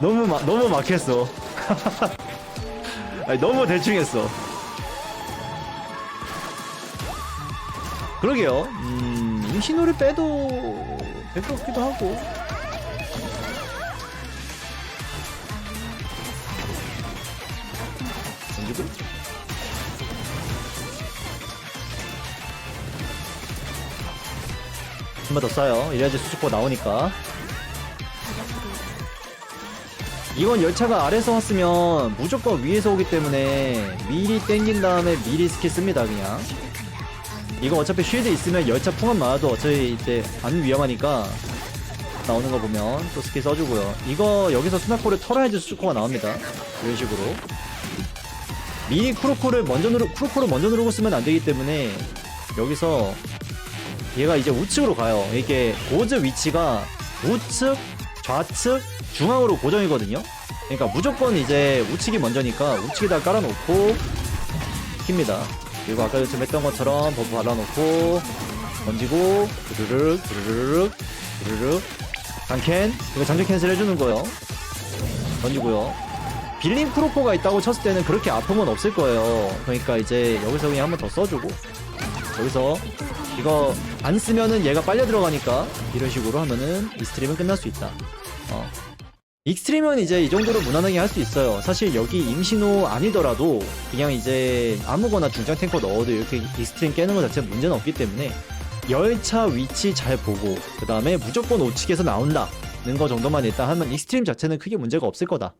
너무 막 너무 막혔어. 아니, 너무 대충 했어. 그러게요. 음, 임신호를 빼도 될 것 같기도 하고. 던지고. 한번더 쏴요. 이래야지 수축포 나오니까. 이건 열차가 아래서 왔으면 무조건 위에서 오기 때문에 미리 땡긴 다음에 미리 스킬 씁니다 그냥. 이거 어차피 쉴드 있으면 열차 풍합 맞아도 어차피 이제 안 위험하니까 나오는 거 보면 또 스킬 써주고요. 이거 여기서 스나코를 털어야지 수코가 나옵니다. 이런 식으로. 미리 크로코를 먼저 누르 크로코를 먼저 누르고 쓰면 안 되기 때문에 여기서 얘가 이제 우측으로 가요. 이게 고즈 위치가 우측 좌측 중앙으로 고정이거든요. 그러니까 무조건 이제 우측이 먼저니까 우측에다 깔아놓고 킵니다. 그리고 아까 좀 했던 것처럼 버프 발라놓고 던지고 드르륵 드르륵 드르륵 장캔 이거 장전 캔슬 해주는 거요. 던지고요. 빌린 크로포가 있다고 쳤을 때는 그렇게 건 없을 거예요. 그러니까 이제 여기서 그냥 한 번 더 써주고 여기서 이거 안 쓰면은 얘가 빨려 들어가니까 이런 식으로 하면은 이 스트림은 끝날 수 있다 어. 익스트림은 이제 이 정도로 무난하게 할 수 있어요. 사실 여기 임신호 아니더라도 그냥 이제 아무거나 중장 탱커 넣어도 이렇게 익스트림 깨는 것 자체는 문제는 없기 때문에 열차 위치 잘 보고 그 다음에 무조건 우측에서 나온다는 거 정도만 일단 하면 익스트림 자체는 크게 문제가 없을 거다.